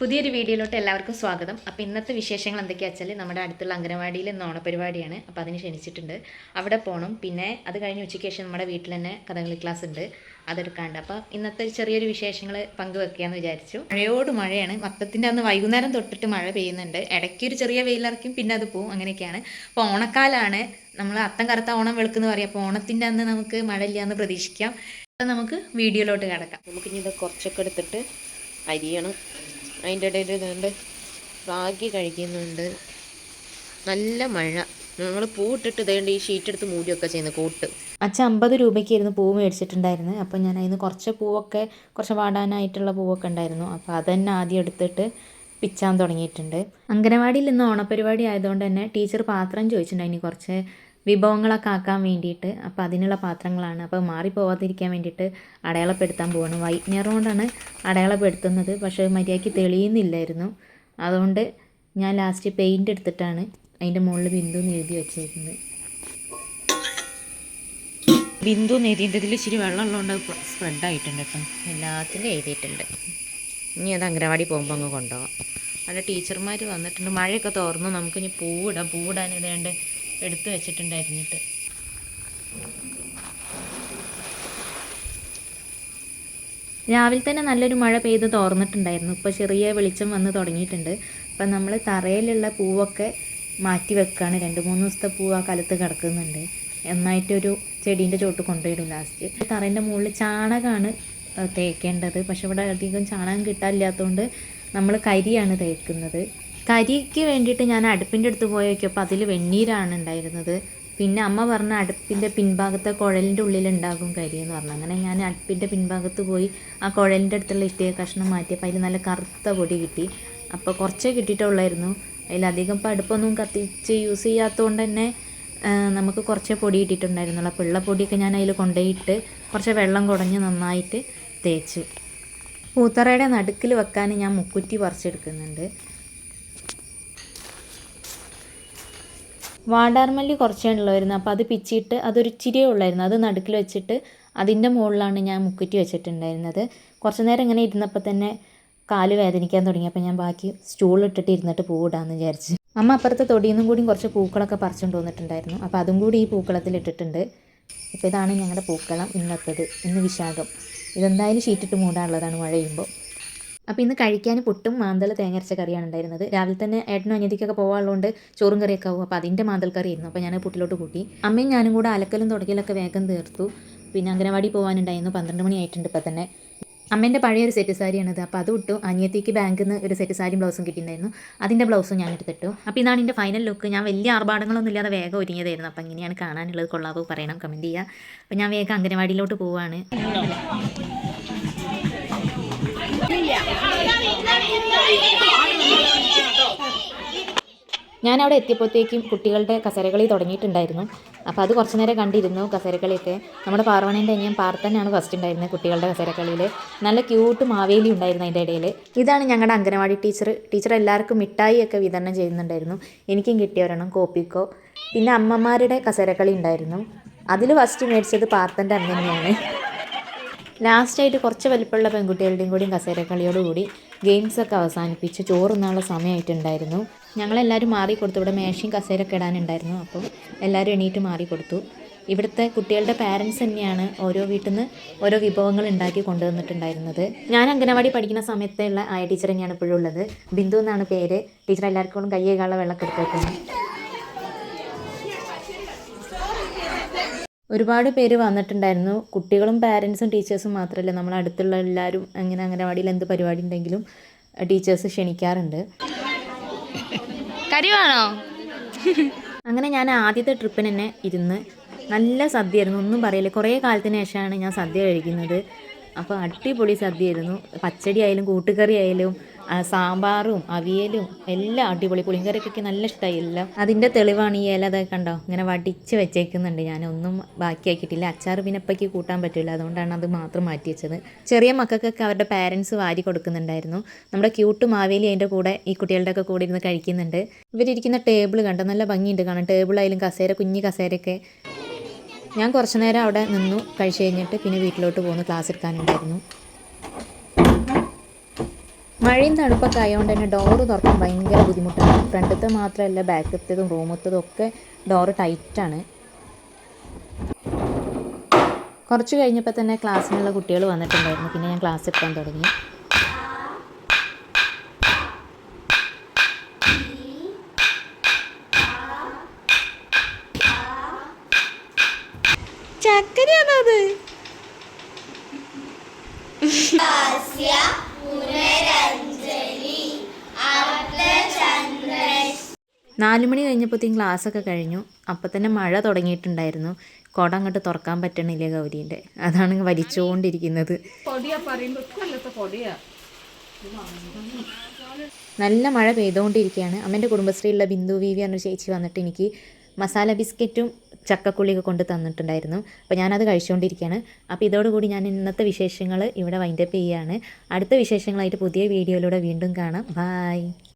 പുതിയൊരു വീഡിയോയിലോട്ട് എല്ലാവർക്കും സ്വാഗതം. അപ്പോൾ ഇന്നത്തെ വിശേഷങ്ങൾ എന്തൊക്കെയാ വെച്ചാൽ നമ്മുടെ അടുത്തുള്ള അംഗനവാടിയിൽ ഇന്ന് ഓണപരിപാടിയാണ്. അപ്പോൾ അതിന് ക്ഷണിച്ചിട്ടുണ്ട്. അവിടെ പോകണം പിന്നെ അത് കഴിഞ്ഞ് ഉച്ചയ്ക്ക് ശേഷം നമ്മുടെ വീട്ടിൽ തന്നെ കഥകളി ക്ലാസ് ഉണ്ട്. അതെടുക്കാണ്ട്. അപ്പോൾ ഇന്നത്തെ ചെറിയൊരു വിശേഷങ്ങൾ പങ്കുവെക്കുകയെന്ന് വിചാരിച്ചു. മഴയോട് മഴയാണ്. മൊത്തത്തിന്റെ അന്ന് വൈകുന്നേരം തൊട്ടിട്ട് മഴ പെയ്യുന്നുണ്ട്. ഇടയ്ക്ക് ഒരു ചെറിയ വെയിലിറക്കും പിന്നെ അത് പോവും. അങ്ങനെയൊക്കെയാണ്. അപ്പോൾ ഓണക്കാലാണ് നമ്മൾ അത്തം കറുത്ത ഓണം വെളുക്കെന്ന് പറയാം. അപ്പോൾ ഓണത്തിന്റെ അന്ന് നമുക്ക് മഴ ഇല്ലയെന്ന് പ്രതീക്ഷിക്കാം. അപ്പോൾ നമുക്ക് വീഡിയോയിലോട്ട് കിടക്കാം. നമുക്കിനി ഇത് കുറച്ചൊക്കെ എടുത്തിട്ട് അരിയണം. അതിന്റെ ഇടയിൽ ഇതുകൊണ്ട് റാഗി കഴിക്കുന്നുണ്ട്. നല്ല മഴ. ഞങ്ങൾ പൂട്ടിട്ട് ഇതേണ്ട ഈ ഷീറ്റ് എടുത്ത് മൂടിയൊക്കെ ചെയ്യുന്നത് കൂട്ട്. അച്ഛൻ അമ്പത് രൂപയ്ക്കായിരുന്നു പൂ മേടിച്ചിട്ടുണ്ടായിരുന്നു. അപ്പോൾ ഞാൻ അതിന് കുറച്ച് പൂവൊക്കെ കുറച്ച് വാടാനായിട്ടുള്ള പൂവൊക്കെ ഉണ്ടായിരുന്നു. അപ്പോൾ അതന്നെ തന്നെ ആദ്യം എടുത്തിട്ട് പിച്ചാൻ തുടങ്ങിയിട്ടുണ്ട്. അംഗനവാടിയിൽ ഇന്ന് ഓണപരിപാടി ആയതുകൊണ്ട് തന്നെ ടീച്ചർ പാത്രം ചോദിച്ചിട്ടുണ്ടായിരുന്നു. കുറച്ച് വിഭവങ്ങളൊക്കെ ആക്കാൻ വേണ്ടിയിട്ട് അപ്പോൾ അതിനുള്ള പാത്രങ്ങളാണ്. അപ്പോൾ മാറിപ്പോവാതിരിക്കാൻ വേണ്ടിയിട്ട് അടയാളപ്പെടുത്താൻ പോവാണ്. വൈറ്റ്നർ കൊണ്ടാണ് അടയാളപ്പെടുത്തുന്നത്. പക്ഷേ മര്യാദയ്ക്ക് തെളിയുന്നില്ലായിരുന്നു. അതുകൊണ്ട് ഞാൻ ലാസ്റ്റ് പെയിന്റ് എടുത്തിട്ടാണ് അതിന്റെ മുകളിൽ ബിന്ദു എന്ന് എഴുതി വെച്ചിരിക്കുന്നത് ബിന്ദു നെതിന്റെതിൽ ഇച്ചിരി വെള്ളം ഉള്ളതുകൊണ്ട് സ്പ്രെഡ് ആയിട്ടുണ്ട് കേട്ടോ. എല്ലാത്തിലും എഴുതിയിട്ടുണ്ട്. ഇനി അത് അംഗനവാടി പോകുമ്പോൾ അങ്ങ് കൊണ്ടുപോകാം അവിടെ ടീച്ചർമാർ വന്നിട്ടുണ്ട്. മഴയൊക്കെ തോർന്നു. നമുക്കിനി പൂവിടാം. പൂവിടാൻ ഇതേണ്ട എടുത്ത് വെച്ചിട്ടുണ്ടായിരുന്നിട്ട്. രാവിലെ തന്നെ നല്ലൊരു മഴ പെയ്ത് തോർന്നിട്ടുണ്ടായിരുന്നു. ഇപ്പോൾ ചെറിയ വെളിച്ചം വന്ന് തുടങ്ങിയിട്ടുണ്ട്. അപ്പം നമ്മൾ തറയിലുള്ള പൂവൊക്കെ മാറ്റി വെക്കുകയാണ് രണ്ട് മൂന്ന് ദിവസത്തെ പൂവ് ആ കലത്ത് കിടക്കുന്നുണ്ട്. എന്നായിട്ടൊരു ചെടീന്റെ ചോട്ട് കൊണ്ടുപോയിടും ലാസ്റ്റ്. തറേന്റെ മുകളിൽ ചാണകമാണ് തേക്കേണ്ടത്. പക്ഷെ ഇവിടെ അധികം ചാണകം കിട്ടാനില്ലാത്തതുകൊണ്ട് നമ്മൾ കരിയാണ് തേക്കുന്നത്. കരിക്ക് വേണ്ടിയിട്ട് ഞാൻ അടുപ്പിന്റെ അടുത്ത് പോയി നോക്കിയപ്പോൾ അതിൽ വെണ്ണീരാണ് ഉണ്ടായിരുന്നത്. പിന്നെ അമ്മ പറഞ്ഞ അടുപ്പിന്റെ പിൻഭാഗത്തെ കുഴലിന്റെ ഉള്ളിലുണ്ടാകും കരി എന്ന് പറഞ്ഞു. അങ്ങനെ ഞാൻ അടുപ്പിന്റെ പിൻഭാഗത്ത് പോയി ആ കുഴലിന്റെ അടുത്തുള്ള ഇഷ്ടിക കഷ്ണം മാറ്റിയപ്പോൾ അതിൽ നല്ല കറുത്ത പൊടി കിട്ടി. അപ്പോൾ കുറച്ചേ കിട്ടിയിട്ടുള്ളായിരുന്നു. അതിലധികം ഇപ്പോൾ അടുപ്പൊന്നും കത്തിച്ച് യൂസ് ചെയ്യാത്തതുകൊണ്ട് തന്നെ നമുക്ക് കുറച്ചേ പൊടി കിട്ടിയിട്ടുണ്ടായിരുന്നുള്ളൂ. അപ്പോൾ ഉള്ള പൊടിയൊക്കെ ഞാൻ അതിൽ കൊണ്ടുപോയിട്ട് കുറച്ച് വെള്ളം കുടഞ്ഞ് നന്നായിട്ട് തേച്ചു. പൂത്തറയുടെ നടുക്കിൽ വെക്കാൻ ഞാൻ മുക്കുറ്റി പറിച്ചെടുക്കുന്നുണ്ട്. വാടാർമല്ലി കുറച്ചേ ഉള്ളായിരുന്നു അപ്പോൾ അത് പിച്ചിട്ട് അതൊരു ചിരിയേ ഉള്ളായിരുന്നു. അത് നടുക്കിൽ വെച്ചിട്ട് അതിന്റെ മുകളിലാണ് ഞാൻ മുക്കുറ്റി വെച്ചിട്ടുണ്ടായിരുന്നത്. കുറച്ച് നേരം ഇങ്ങനെ ഇരുന്നപ്പോൾ തന്നെ കാൽ വേദനിക്കാൻ തുടങ്ങി. അപ്പോൾ ഞാൻ ബാക്കി സ്റ്റൂൾ ഇട്ടിട്ട് ഇരുന്നിട്ട് പൂവിടാമെന്ന് വിചാരിച്ചു. അമ്മ അപ്പുറത്തെ തൊടിയിൽ നിന്നും കൂടി കുറച്ച് പൂക്കളൊക്കെ പറിച്ചുകൊണ്ട് വന്നിട്ടുണ്ടായിരുന്നു. അപ്പോൾ അതും കൂടി ഈ പൂക്കളത്തിൽ ഇട്ടിട്ടുണ്ട്. ഇപ്പോൾ ഇതാണ് ഞങ്ങളുടെ പൂക്കളം. ഇന്നത്തത്. ഇന്ന് വിശാഖം. ഇതെന്തായാലും ഷീറ്റിട്ട് മൂടാനുള്ളതാണ് മഴ പെയ്യുമ്പോൾ അപ്പോൾ ഇന്ന് കഴിക്കാൻ പുട്ടും മാന്തൽ തേങ്ങരച്ച കറിയാണ് ഉണ്ടായിരുന്നത്. രാവിലെ തന്നെ ഏട്ടനും അനിയതിക്കൊക്കെ പോകാനുള്ളതുകൊണ്ട് ചോറും കറിയൊക്കെ ആവും. അപ്പോൾ അതിന്റെ മാന്തൽ കറി ആയിരുന്നു. അപ്പോൾ ഞാൻ പുട്ടിലോട്ട് കൂട്ടി. അമ്മയും ഞാനും കൂടെ അലക്കലും തുടക്കലൊക്കെ വേഗം തീർത്തു. പിന്നെ അംഗനവാടി പോകാനുണ്ടായിരുന്നു പന്ത്രണ്ട് മണി ആയിട്ടുണ്ട് ഇപ്പോൾ തന്നെ. അമ്മേന്റെ പഴയ ഒരു സെറ്റ് സാരിയാണിത്. അപ്പോൾ അത് ഇട്ടു. അനിയത്തിക്ക് ബാങ്കിൽ നിന്ന് ഒരു സെറ്റ് സാരിയും ബ്ലൗസും കിട്ടിയിട്ടുണ്ടായിരുന്നു. അതിന്റെ ബ്ലൗസും ഞാൻ എടുത്തിട്ടു അപ്പോൾ ഇതാണ് എന്റെ ഫൈനൽ ലുക്ക് ഞാൻ വലിയ ആർഭാടങ്ങളൊന്നും ഇല്ലാതെ വേഗം ഒരുങ്ങിയതായിരുന്നു. അപ്പോൾ ഇങ്ങനെയാണ് കാണാനുള്ളത്. കൊള്ളാവോ പറയണം. കമന്റ് ചെയ്യുക അപ്പോൾ ഞാൻ വേഗം അംഗനവാടിയിലോട്ട് പോവുകയാണ് ഞാൻ അവിടെ എത്തിയപ്പോഴത്തേക്കും കുട്ടികളുടെ കസരകളി തുടങ്ങിയിട്ടുണ്ടായിരുന്നു. അപ്പോൾ അത് കുറച്ച് നേരം കണ്ടിരുന്നു കസരകളിയൊക്കെ. നമ്മുടെ പാർവണേന്റെ അനിയൻ പാർത്തനാണ് ഫസ്റ്റ് ഉണ്ടായിരുന്നത് കുട്ടികളുടെ കസരക്കളിയിൽ നല്ല ക്യൂട്ട് മാവേലി ഉണ്ടായിരുന്നു അതിന്റെ ഇടയിൽ. ഇതാണ് ഞങ്ങളുടെ അംഗനവാടി ടീച്ചർ. ടീച്ചർ എല്ലാവർക്കും മിഠായി ഒക്കെ വിതരണം ചെയ്യുന്നുണ്ടായിരുന്നു. എനിക്കും കിട്ടിയ ഒരെണ്ണം കോപ്പിക്കോ. പിന്നെ അമ്മമാരുടെ കസരക്കളി ഉണ്ടായിരുന്നു. അതിൽ ഫസ്റ്റ് മേടിച്ചത് പാർത്തന്റെ അമ്മ തന്നെയാണ്. ലാസ്റ്റായിട്ട് കുറച്ച് വലിപ്പമുള്ള പെൺകുട്ടികളുടെയും കൂടി കസേരക്കളിയോടുകൂടി ഗെയിംസൊക്കെ അവസാനിപ്പിച്ച് ചോറുന്നുള്ള സമയമായിട്ടുണ്ടായിരുന്നു. ഞങ്ങളെല്ലാവരും മാറി കൊടുത്തു ഇവിടെ മേശയും കസേരയൊക്കെ ഇടാനുണ്ടായിരുന്നു. അപ്പോൾ എല്ലാവരും എണീറ്റ് മാറി കൊടുത്തു ഇവിടുത്തെ കുട്ടികളുടെ പാരൻസ് തന്നെയാണ് ഓരോ വീട്ടിൽ നിന്ന് ഓരോ വിഭവങ്ങൾ ഉണ്ടാക്കി കൊണ്ടുവന്നിട്ടുണ്ടായിരുന്നത്. ഞാൻ അംഗനവാടി പഠിക്കുന്ന സമയത്തുള്ള ആയ ടീച്ചർ തന്നെയാണ് ഇപ്പോഴും ഉള്ളത്. ബിന്ദു എന്നാണ് പേര്. ടീച്ചർ എല്ലാവർക്കും കയ്യേ കാള വെള്ളമൊക്കെ ഒരുപാട് പേര് വന്നിട്ടുണ്ടായിരുന്നു. കുട്ടികളും പാരൻസും ടീച്ചേഴ്സും മാത്രമല്ല. നമ്മൾ അടുത്തുള്ള എല്ലാവരും അങ്ങനെ അംഗനവാടിയിൽ എന്ത് പരിപാടി ഉണ്ടെങ്കിലും ടീച്ചേഴ്സ് ക്ഷണിക്കാറുണ്ട്. കരിവാണോ? അങ്ങനെ ഞാൻ ആദ്യത്തെ ട്രിപ്പിന് തന്നെ ഇരുന്ന് നല്ല സദ്യയായിരുന്നു. ഒന്നും പറയില്ല. കുറേ കാലത്തിന് ശേഷമാണ് ഞാൻ സദ്യ കഴിക്കുന്നത്. അപ്പോൾ അടിപൊളി സദ്യയായിരുന്നു. പച്ചടി ആയാലും കൂട്ടുകറി ആയാലും സാമ്പാറും അവിയലും എല്ലാം അടിപൊളി. പുളിങ്കറിക്കൊക്കെ നല്ല ഇഷ്ടമായി എല്ലാം. അതിന്റെ തെളിവാണ് ഈ ഇല അതൊക്കെ കണ്ടോ? ഇങ്ങനെ വടിച്ച് വെച്ചേക്കുന്നുണ്ട്. ഞാനൊന്നും ബാക്കിയാക്കിയിട്ടില്ല അച്ചാർ പിന്നെ ഇപ്പയ്ക്ക് കൂട്ടാൻ പറ്റില്ല അതുകൊണ്ടാണ് അത് മാത്രം മാറ്റി വെച്ചത്. ചെറിയ മക്കൾക്കൊക്കെ അവരുടെ പാരൻസ് വാരി കൊടുക്കുന്നുണ്ടായിരുന്നു. നമ്മുടെ ക്യൂട്ട് മാവേലി അതിന്റെ കൂടെ ഈ കുട്ടികളുടെ ഒക്കെ കൂടെ ഇരുന്ന് കഴിക്കുന്നുണ്ട്. ഇവരിയ്ക്കുന്ന ടേബിൾ കണ്ടോ? നല്ല ഭംഗിയുണ്ട് കാണാൻ. ടേബിളായാലും കസേര കുഞ്ഞി കസേരയൊക്കെ. ഞാൻ കുറച്ച് നേരം അവിടെ നിന്നു. കഴിച്ച് കഴിഞ്ഞിട്ട് പിന്നെ വീട്ടിലോട്ട് പോകുന്നു. ക്ലാസ് എടുക്കാനുണ്ടായിരുന്നു. മഴയും തണുപ്പൊക്കെ ആയതുകൊണ്ട് തന്നെ ഡോറ് തുറക്കാൻ ഭയങ്കര ബുദ്ധിമുട്ടാണ്. ഫ്രണ്ടത്തെ മാത്രമല്ല ബാക്കത്തേതും റൂമത്തേതും ഒക്കെ ഡോറ് ടൈറ്റാണ് കുറച്ച് കഴിഞ്ഞപ്പോൾ തന്നെ ക്ലാസ്സിനുള്ള കുട്ടികൾ വന്നിട്ടുണ്ടായിരുന്നു. പിന്നെ ഞാൻ ക്ലാസ് എടുക്കാൻ തുടങ്ങി. നാല് മണി കഴിഞ്ഞപ്പോഴത്തേക്കും ക്ലാസ്സൊക്കെ കഴിഞ്ഞു. അപ്പം തന്നെ മഴ തുടങ്ങിയിട്ടുണ്ടായിരുന്നു. കുടം അങ്ങോട്ട് തുറക്കാൻ പറ്റണില്ല ഗൗരീന്റെ. അതാണ് വലിച്ചുകൊണ്ടിരിക്കുന്നത്. നല്ല മഴ പെയ്തുകൊണ്ടിരിക്കുകയാണ്. അമ്മേന്റെ കുടുംബശ്രീയിലുള്ള ബിന്ദു വി വി എന്നൊരു ചേച്ചി വന്നിട്ട് എനിക്ക് മസാല ബിസ്ക്കറ്റും ചക്കക്കുള്ളിയൊക്കെ കൊണ്ട് തന്നിട്ടുണ്ടായിരുന്നു. അപ്പോൾ ഞാനത് കഴിച്ചുകൊണ്ടിരിക്കുകയാണ്. അപ്പോൾ ഇതോടുകൂടി ഞാൻ ഇന്നത്തെ വിശേഷങ്ങൾ ഇവിടെ വൈൻഡപ്പ് ചെയ്യുകയാണ്. അടുത്ത വിശേഷങ്ങളായിട്ട് പുതിയ വീഡിയോയിലൂടെ വീണ്ടും കാണാം. ബായ്